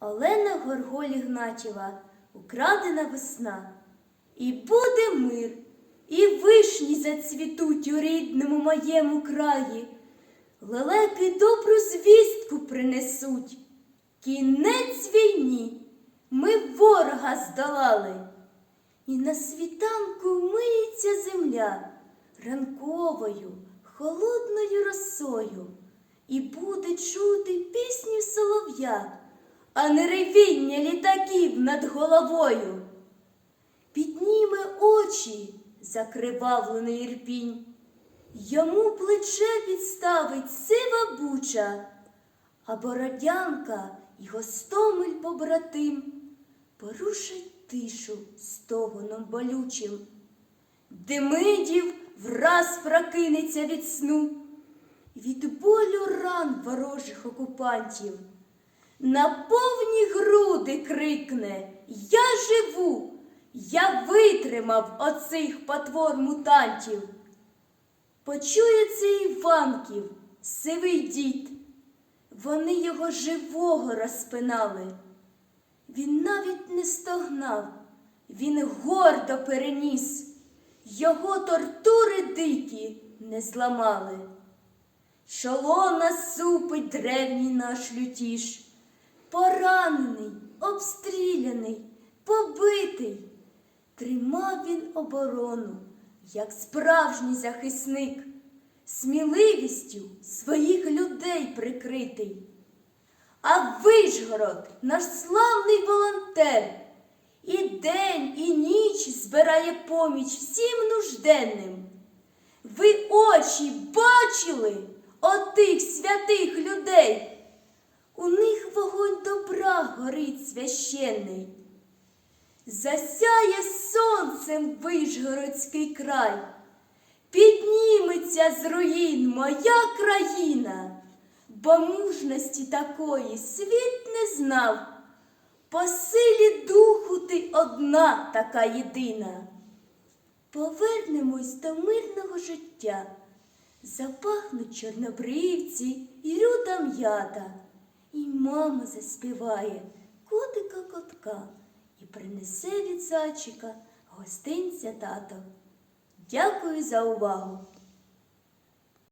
Олена Горголь Ігнатєва, Украдена весна. І буде мир, і вишні зацвітуть у рідному моєму краї. Лелеки добру звістку принесуть. Кінець війні ми ворога здолали. І на світанку миється земля ранковою, холодною росою, і буде чути пісню солов'я, а не ревіння літаків над головою. Підніме очі закривавлений ірпінь, йому плече підставить сива буча, а бородянка й гостомель побратим порушить тишу стогоном болючим. Демидів враз прокинеться від сну, від болю ран ворожих окупантів. На повні груди крикне Я живу, я витримав оцих потвор мутантів. Почує це Іванків, сивий дід. Вони його живого розпинали. Він навіть не стогнав, він гордо переніс. Його тортури дикі не зламали. Шолона супить древній наш лютіш, поранений, обстріляний, побитий. Тримав він оборону, як справжній захисник, сміливістю своїх людей прикритий. А Вишгород, наш славний волонтер, і день, і ніч збирає поміч всім нужденним. Ви очі бачили отих святих людей. У них вогонь добра горить священний. Засяє сонцем Вишгородський край, підніметься з руїн моя країна, бо мужності такої світ не знав. По силі духу ти одна така єдина. Повернемось до мирного життя. Запахнуть чорнобривці і рюда м'ята, і мама заспіває котика котка і принесе від зайчика гостинця тато. Дякую за увагу!